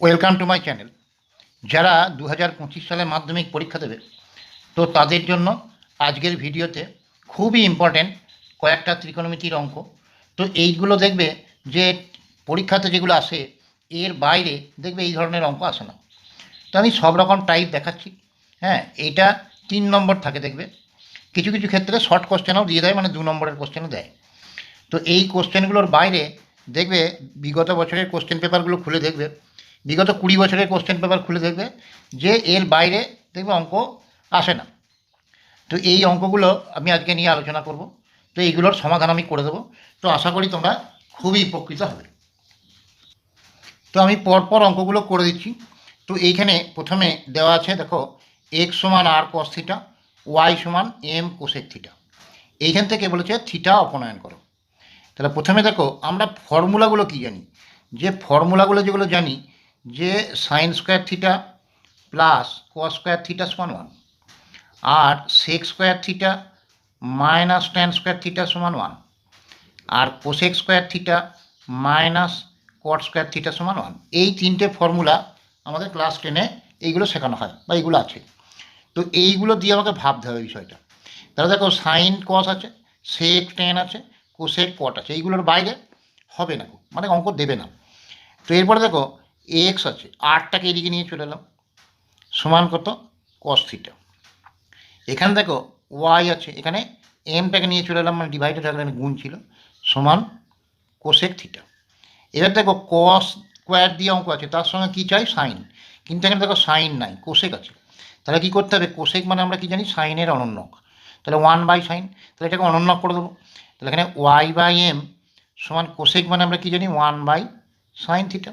Welcome to my channel যারা দু হাজার পঁচিশ সালে মাধ্যমিক পরীক্ষা দেবে, তো তাদের জন্য আজকের ভিডিওতে খুবই ইম্পর্ট্যান্ট কয়েকটা ত্রিকোণমিতির অঙ্ক। তো এইগুলো দেখবে যে পরীক্ষাতে যেগুলো আসে, এর বাইরে দেখবে এই ধরনের অঙ্ক আসে না। তো আমি সব রকম টাইপ দেখাচ্ছি। হ্যাঁ এইটা তিন নম্বর থাকে দেখবে। কিছু কিছু ক্ষেত্রে শর্ট কোশ্চেনও দিয়ে দেয় মানে দু নম্বরের কোশ্চেনও দেয়। তো এই কোশ্চেনগুলোর বাইরে দেখবে বিগত বছরের কোশ্চেন পেপারগুলো খুলে দেখবে। বিগত কুড়ি বছরের কোশ্চেন পেপার খুলে দেখবে যে এর বাইরে দেখবে অঙ্ক আসে না। তো এই অঙ্কগুলো আমি আজকে নিয়ে আলোচনা করব। তো এইগুলোর সমাধান আমি করে দেবো। তো আশা করি তোমরা খুবই উপকৃত হবে। তো আমি পরপর অঙ্কগুলো করে দিচ্ছি। তো এইখানে প্রথমে দেওয়া আছে, দেখো এক্স সমান আর কস থিটা ওয়াই সমান এম কোষের থিটা এইখান থেকে বলেছে থিটা অপনয়ন করো। তাহলে প্রথমে দেখো, আমরা ফর্মুলাগুলো কি জানি? যে ফর্মুলাগুলো যেগুলো জানি যে sine square theta plus cos square theta সমান ওয়ান আর sec square theta minus tan square theta সমান ওয়ান আর cosec square theta minus cot square theta সমান ওয়ান এই তিনটে ফর্মুলা আমাদের ক্লাস টেনে এইগুলো শেখানো হয় বা এইগুলো আছে। তো এইগুলো দিয়ে আমাকে ভাবতে হবে বিষয়টা। তাহলে দেখো সাইন কস আছে সেক টেন আছে কোসেক কট আছে, এইগুলোর বাইরে হবে না মানে অঙ্ক দেবে না। তো এরপরে দেখো এক্স আছে, আটটাকে এদিকে নিয়ে চলে এলাম। সমান কত? কস থিটা এখানে দেখো ওয়াই আছে, এখানে এমটাকে নিয়ে চলে এলাম মানে ডিভাইডেড এখানে গুণ ছিল, সমান কোসেক থিটা এবার দেখো কস স্কোয়ার দিয়ে অঙ্ক আছে, তার সঙ্গে কী চাই? সাইন কিন্তু এখানে দেখো সাইন নাই কোসেক আছে। তাহলে কী করতে হবে? কোসেক মানে আমরা কি জানি? সাইনের অনন্যক। তাহলে ওয়ান বাই সাইন তাহলে এটাকে অনন্যক করে দেবো। তাহলে এখানে ওয়াই বাই এম সমান কোসেক মানে আমরা কি জানি? ওয়ান বাই সাইন থিটা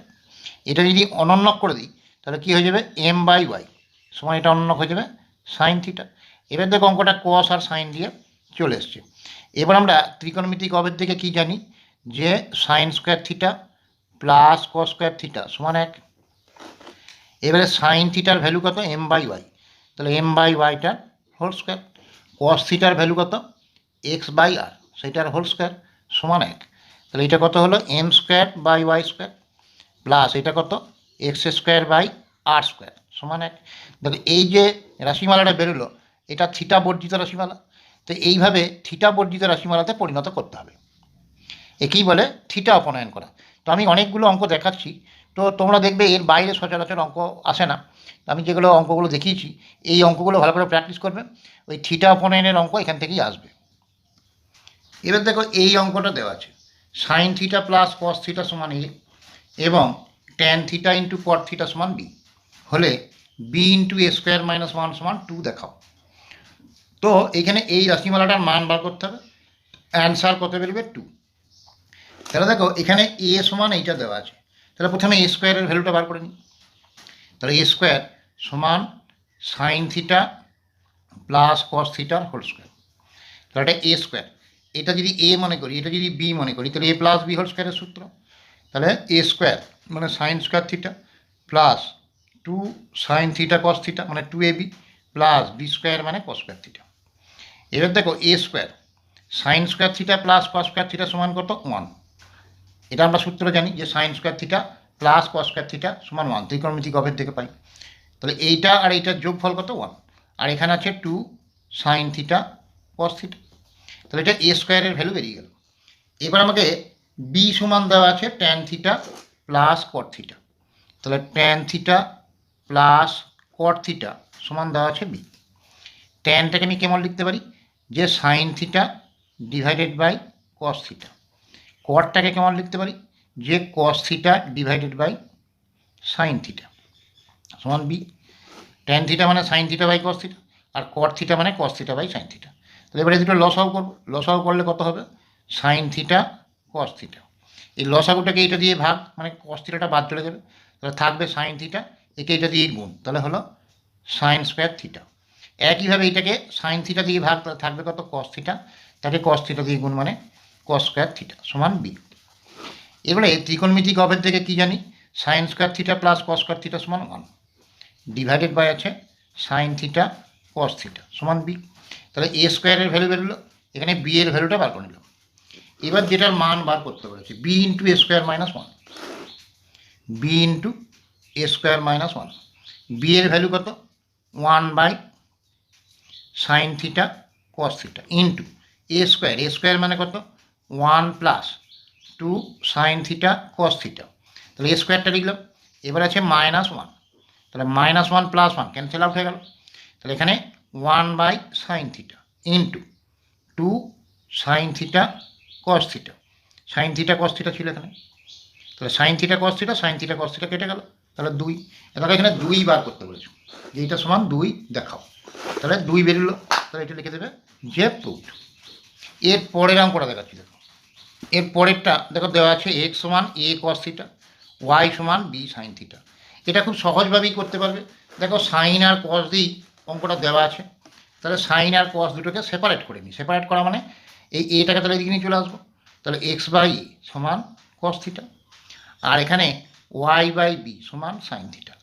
এটা যদি অনন্যক করে দিই, তাহলে কী হয়ে যাবে? এম বাই ওয়াই সমান এটা অনন্যক হয়ে যাবে সাইন থিটা এবার দেখো অঙ্কটা কস আর সাইন দিয়ে চলে এসছে। এবার আমরা ত্রিকোণমিতিক অবের থেকে কি জানি যে sine square theta plus cos square theta সমান এক। এবারে সাইন থিটার ভ্যালু কত? এম বাই ওয়াই তাহলে এম বাই ওয়াইটার হোল স্কোয়ার কস থিটার ভ্যালু কত? এক্স বাই আর সেটার হোল স্কোয়ার সমান এক। তাহলে এটা কত হলো? M square by Y square plus এটা কত? X square by R square সমান এক। দেখো, এই যে রাশিমালাটা বেরোলো, এটা থিটা বর্জিত রাশিমালা, তো এইভাবে থিটা বর্জিত রাশিমালাতে পরিণত করতে হবে। একেই বলে থিটা অপনয়ন করা। তো আমি অনেকগুলো অঙ্ক দেখাচ্ছি, তো তোমরা দেখবে এর বাইরে সচরাচর অঙ্ক আসে না। আমি যেগুলো অঙ্কগুলো দেখিয়েছি, এই অঙ্কগুলো ভালো করে প্র্যাকটিস করবে, ওই থিটা অপনয়নের অঙ্ক এখান থেকেই আসবে। এবার দেখো, এই অঙ্কটা দেওয়া আছে। Sine theta plus cos theta সমান এ এবং tan theta into cot theta সমান বি হলে B into A square minus one সমান টু দেখাও। তো এখানে এই রাশিমালাটার মান বার করতে হবে অ্যান্সার কত বেরোবে টু তাহলে দেখো, এখানে এ সমান এইটা দেওয়া আছে। তাহলে প্রথমে এ স্কোয়ারের ভ্যালুটা বার করে নিই। তাহলে এ স্কোয়ার সমান সাইন থিটা প্লাস কস থিটার হোল স্কোয়ার তাহলে এটা এ স্কোয়ার এটা যদি এ মনে করি, এটা যদি বি মনে করি, তাহলে এ প্লাস বি হোল স্কোয়ারের সূত্র। তাহলে এ স্কোয়ার মানে sine square theta plus two sine theta cos theta মানে two A B plus B square মানে কস স্কোয়ার থিটা এবার দেখো A square sine square theta plus cos square theta সমান কত? ওয়ান এটা আমরা সূত্র জানি যে sine square theta plus cos square theta সমান ওয়ান ত্রিকোণমিতিক অভেদ থেকে পাই। তাহলে এইটা আর এইটার যোগফল কত? ওয়ান আর এখানে আছে two sine theta cos theta তাহলে এটা এ স্কোয়ারের ভ্যালু বেরিয়ে গেল। এবার আমাকে বি সমান দেওয়া আছে tan theta plus cot theta তাহলে tan theta plus cot theta সমান দেওয়া আছে বি ট্যানটাকে আমি কেমন লিখতে পারি? যে sine theta divided by cos theta কটটাকে কেমন লিখতে পারি? যে cos theta divided by sine theta সমান বি ট্যান থিটা মানে sine theta by cos theta R cot theta মানে cos theta by sine theta তাহলে এবারে দুটো লসাও করব। লসাও করলে কত হবে? সাইন থিটা কস থিটা এই লসাগুটাকে এইটা দিয়ে ভাগ মানে কস থিটাটা বাদ চলে যাবে। তাহলে থাকবে সাইন থিটা একে এটা দিয়ে গুণ। তাহলে হলো সাইন স্কোয়ার থিটা একইভাবে এটাকে সাইন থিটা দিয়ে ভাগ, তাহলে থাকবে কত? কস থিটা তাকে কস থিটা দিয়ে গুণ মানে কস স্কোয়ার থিটা সমান বি এবারে ত্রিকোণমিতিক অভেদ থেকে কি জানি? Sine square theta plus cos square theta সমান ওয়ান ডিভাইডেড বাই আছে সাইন থিটা কস থিটা সমান বি তাহলে এ স্কোয়ারের ভ্যালু বেরোলো। এখানে বি এর ভ্যালুটা বার করে নিলাম। এবার যেটার মান বার করতে বলেছে B into A square minus one B into A square minus one B এর ভ্যালু কত? One by sine theta cos theta into A square A square মানে কত? One plus two sine theta cos theta তাহলে এ স্কোয়ারটা লিখলাম, এবার আছে minus one তাহলে minus one plus one cancel out হয়ে গেল। তাহলে এখানে one by sine theta into two sine theta cos theta sine theta cos ছিল এখানে। তাহলে sine theta cos theta sine theta cos কেটে গেল। তাহলে দুই। এটাকে এখানে দুই বার করতে বলেছ। এইটা সমান দুই, দেখাও। তাহলে দুই বেরোলো। তাহলে এটা লিখে দেবে যে প্রুফড এর পরের অঙ্কটা দেখাচ্ছি, দেখো। এর পরেরটা, দেখো, দেওয়া আছে এক্স সমান এ কস থিটা ওয়াই সমান বি সাইন থিটা এটা খুব সহজভাবেই করতে পারবে। দেখো সাইন আর কস দিয়েই অঙ্কটা দেওয়া আছে। তাহলে সাইন আর কস দুটোকে সেপারেট করে নিই সেপারেট করা মানে এই এটাকে তাহলে এদিকে নিয়ে চলে আসব। তাহলে এক্স বাই সমান কস থিটা আর এখানে ওয়াই বাই বি সমান সাইন থিটা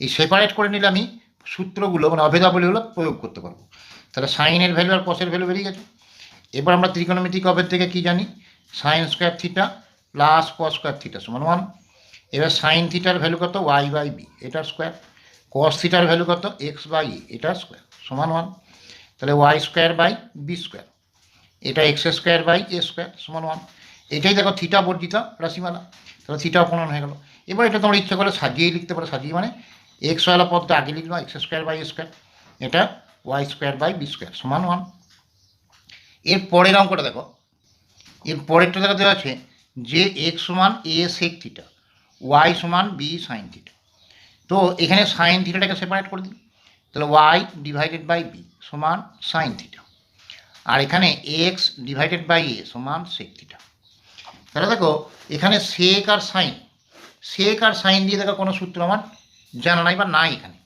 এই সেপারেট করে নিলে আমি সূত্রগুলো মানে অভেদাবলীগুলো প্রয়োগ করতে পারব। তাহলে সাইনের ভ্যালু আর কসের ভ্যালু বেরিয়ে গেছে। এবার আমরা ত্রিকোণমিতিক অভেদ থেকে কি জানি? Sine square theta plus cos square theta সমান ওয়ান এবার সাইন থিটার ভ্যালু কত? ওয়াই বাই বি এটার স্কোয়ার কস থিটার ভ্যালু কত? এক্স বাই এটার স্কোয়ার সমান ওয়ান তাহলে Y square by B square এটা X square by A square সমান ওয়ান এটাই দেখো থিটা বর্জিত রাশিমালা। তাহলে থিটা অপনয়ন হয়ে গেল। এবার এটা তোমরা ইচ্ছা করে সাজিয়েই লিখতে পারো। সাজিয়ে মানে এক্স ওয়ালা পদটা আগে লিখলো এক্স স্কোয়ার বাই স্কোয়ার এটা Y square by B square সমান ওয়ানের পরের অঙ্কটা দেখো। এর পরেরটা দেখা, দেওয়া আছে যে এক্স সমান এ সেক থিটা ওয়াই সমান বি সাইন থিটা তো এখানে সাইন থিটাটাকে সেপারেট করে দিই। তাহলে ওয়াই ডিভাইডেড বাই বি সমান সাইন থিটা আর এখানে এক্স ডিভাইডেড বাই এ সমান সেক থিটা তাহলে দেখো, এখানে সেক আর সাইন সেক আর সাইন দিয়ে দেখো কোনো সূত্র আমার জানা নাই বা নাই এখানে।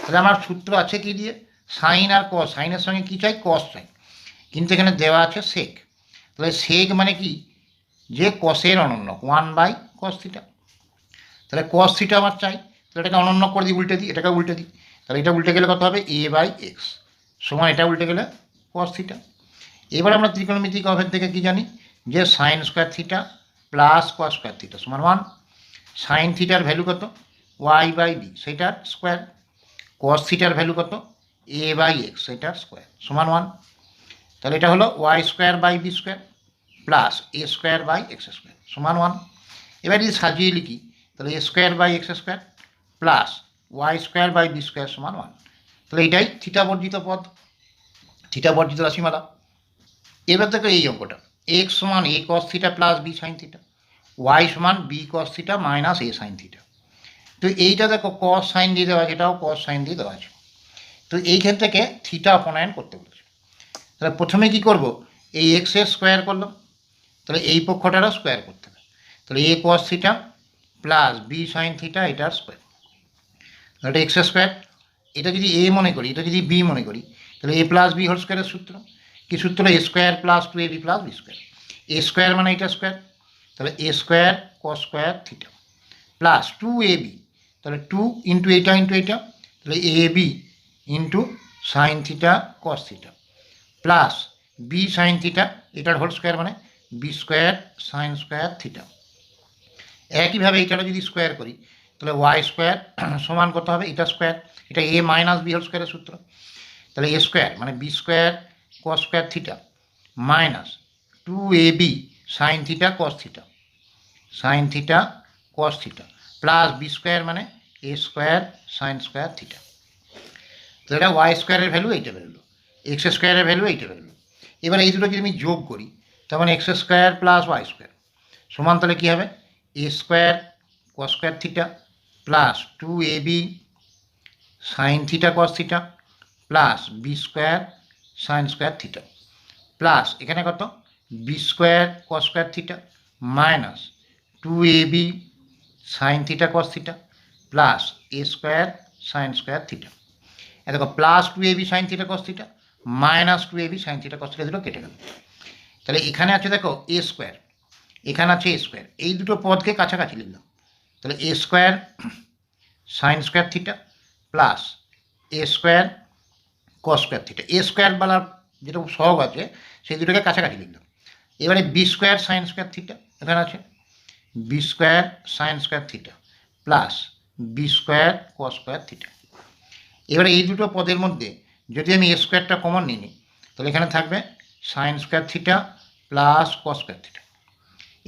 তাহলে আমার সূত্র আছে কি দিয়ে? সাইন আর কস সাইনের সঙ্গে কী চাই? কস চাই। কিন্তু এখানে দেওয়া আছে সেক তাহলে সেক মানে কি? যে কসের অনন্য। ওয়ান বাই কস থিটা তাহলে কস থিটা আমার চাই। তাহলে এটাকে অনন্য করে দিই, উল্টে দিই, এটাকে উল্টে দিই। তাহলে এটা উল্টে গেলে কত হবে? এ বাই এক্স সমান এটা উল্টে গেলে কস থিটা এবার আমরা ত্রিকোণমিতিক অভেদ থেকে কি জানি? যে sine square theta plus cos square theta one sine sign থিটার ভ্যালু কত? ওয়াই বাই বি সেটার স্কোয়ার কস থিটার ভ্যালু কত? এ বাই এক্স সেটার স্কোয়ার সমান ওয়ান তাহলে এটা হলো Y square by B square plus A square by X square সমান ওয়ান এবার যদি সাজিয়ে লিখি, তাহলে A square by X square plus Y square by B square সমান ওয়ান তাহলে এটাই থিটা বর্জিত পদ। থিটা বর্জিত রাশিমালা। এবার দেখো এই অঙ্কটা। এক্স সমান A cos theta plus B sine theta Y সমান B cos theta minus A sine theta তো এইটা দেখো কস সাইন দিয়ে দেওয়া আছে, এটাও কস সাইন দিয়ে দেওয়া আছে। তো এইখান থেকে থিটা অপনয়ন করতে বলেছে। তাহলে প্রথমে কি করব? এই এক্সের স্কোয়ার করলাম। তাহলে এই পক্ষটারও স্কোয়ার করতে হবে। তাহলে A cos theta plus B sine theta এটার স্কোয়ার এটা এক্স স্কোয়ার এটা যদি এ মনে করি, এটা যদি বি মনে করি, তাহলে এ প্লাস বি হোল স্কোয়ারের সূত্র। কি সূত্র A square plus two A B plus B square A square মানে এটা স্কোয়ার তাহলে এ স্কোয়ার ক square theta plus two A B তাহলে টু ইন্টু এটা ইন্টু এটা তাহলে A B into sine theta cos theta plus B sine theta এটার whole square মানে B square sine square theta একইভাবে এটাটা যদি স্কোয়ার করি, তাহলে ওয়াই স্কোয়ার সমান করতে হবে? এটা স্কোয়ার এটা এ মাইনাস বি হোল স্কোয়ারের সূত্র। তাহলে এ স্কোয়ার মানে B square cos square theta minus two A B sine theta cos theta sine theta cos theta plus B square মানে A square sine square theta তো এটা ওয়াই স্কোয়ারের value এইটা বেরোলো। এক্স স্কোয়ারের ভ্যালু এইটা বেরোলো। এবার এই দুটো যদি আমি যোগ করি তখন X square plus Y square সমান তাহলে কী হবে? A square cos square theta plus two A B sine theta cos theta plus B square sine square theta plus এখানে কত? B square cos square theta minus two A B sine theta cos theta plus A square sine square theta A দেখো plus two A B sine theta cos theta minus two A B sine theta cos theta দুটো কেটে গেল। তাহলে এখানে আছে দেখো এ square এখানে আছে এ স্কোয়ার এই দুটো পদকে কাছাকাছি লিখলাম। তাহলে A square sine square theta plus A square cos square theta A square বলার যেটা সহগ আছে সেই দুটোকে কাছাকাছি লিখলাম। এবারে B square sine square theta এখানে আছে। B square sine square theta plus B square cos square theta এবারে এই দুটো পদের মধ্যে যদি আমি এ স্কোয়ারটা কমন নিই তাহলে এখানে থাকবে sine square theta plus cos square theta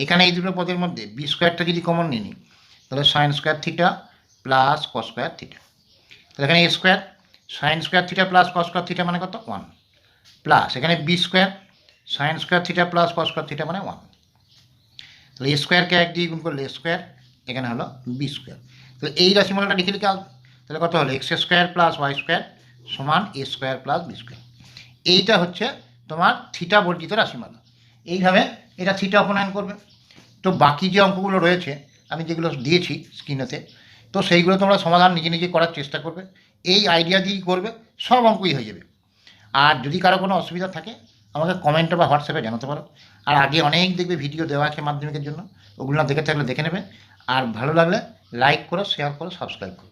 এখানে এই দুটো পদের মধ্যে বি স্কোয়ারটা যদি কমন নিই, তাহলে sine square theta plus cos square theta তাহলে এখানে A square sine square theta plus cos square theta মানে কত? ওয়ান প্লাস এখানে B square, sine square theta plus cos square theta মানে ওয়ান তাহলে এ স্কোয়ারকে এক দিয়ে গুণ করলে এ স্কোয়ার, এখানে হলো বি স্কোয়ার। তাহলে এই রাশিমালাটা লিখে লিখে তাহলে কত হলো? X square plus Y square সমান A square plus B square. এইটা হচ্ছে তোমার থিটা বর্জিত রাশিমালা। এইভাবে এটা থিটা অপনয়ন করবে। তো বাকি যে অঙ্কগুলো রয়েছে, আমি যেগুলো দিয়েছি স্ক্রিনেতে তো সেইগুলো তোমরা সমাধান নিজে নিজে করার চেষ্টা করবে। এই আইডিয়া দিয়েই করবে? সব অঙ্কই হয়ে যাবে। আর যদি কারও কোনো অসুবিধা থাকে, আমাকে কমেন্টে বা হোয়াটসঅ্যাপে জানাতে পারো। আর আগে অনেক দেখবে ভিডিও দেওয়া আছে মাধ্যমিকের জন্য। ওগুলো দেখে থাকলে দেখে নেবে। আর ভালো লাগলে লাইক করো শেয়ার করো সাবস্ক্রাইব করো।